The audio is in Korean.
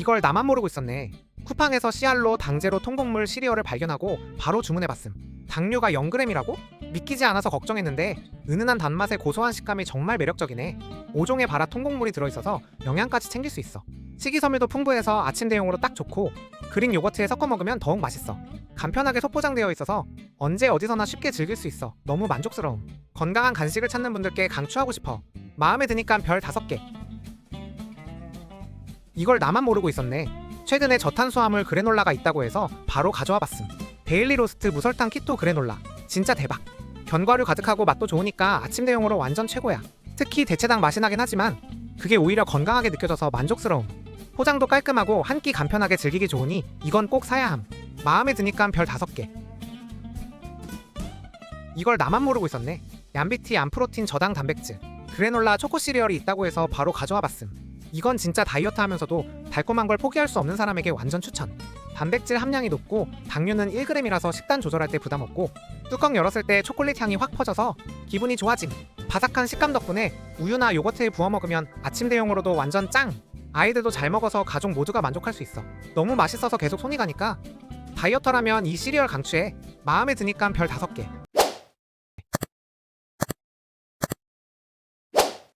이걸 나만 모르고 있었네. 쿠팡에서 씨알로 당제로 통곡물 시리얼을 발견하고 바로 주문해봤음. 당류가 0g이라고? 믿기지 않아서 걱정했는데 은은한 단맛에 고소한 식감이 정말 매력적이네. 5종의 바라 통곡물이 들어있어서 영양까지 챙길 수 있어. 식이섬유도 풍부해서 아침 대용으로 딱 좋고 그릭 요거트에 섞어 먹으면 더욱 맛있어. 간편하게 소포장되어 있어서 언제 어디서나 쉽게 즐길 수 있어. 너무 만족스러움. 건강한 간식을 찾는 분들께 강추하고 싶어. 마음에 드니까 별 5개. 이걸 나만 모르고 있었네. 최근에 저탄수화물 그래놀라가 있다고 해서 바로 가져와 봤음. 데일리 로스트 무설탕 키토 그래놀라. 진짜 대박. 견과류 가득하고 맛도 좋으니까 아침 대용으로 완전 최고야. 특히 대체당 맛이 나긴 하지만 그게 오히려 건강하게 느껴져서 만족스러움. 포장도 깔끔하고 한 끼 간편하게 즐기기 좋으니 이건 꼭 사야 함. 마음에 드니까 별 5개. 이걸 나만 모르고 있었네. 얀비티 암프로틴 저당 단백질. 그래놀라 초코 시리얼이 있다고 해서 바로 가져와 봤음. 이건 진짜 다이어트 하면서도 달콤한 걸 포기할 수 없는 사람에게 완전 추천. 단백질 함량이 높고 당류는 1g이라서 식단 조절할 때 부담 없고 뚜껑 열었을 때 초콜릿 향이 확 퍼져서 기분이 좋아짐. 바삭한 식감 덕분에 우유나 요거트에 부어 먹으면 아침 대용으로도 완전 짱. 아이들도 잘 먹어서 가족 모두가 만족할 수 있어. 너무 맛있어서 계속 손이 가니까 다이어터라면 이 시리얼 강추해. 마음에 드니까 별 5개.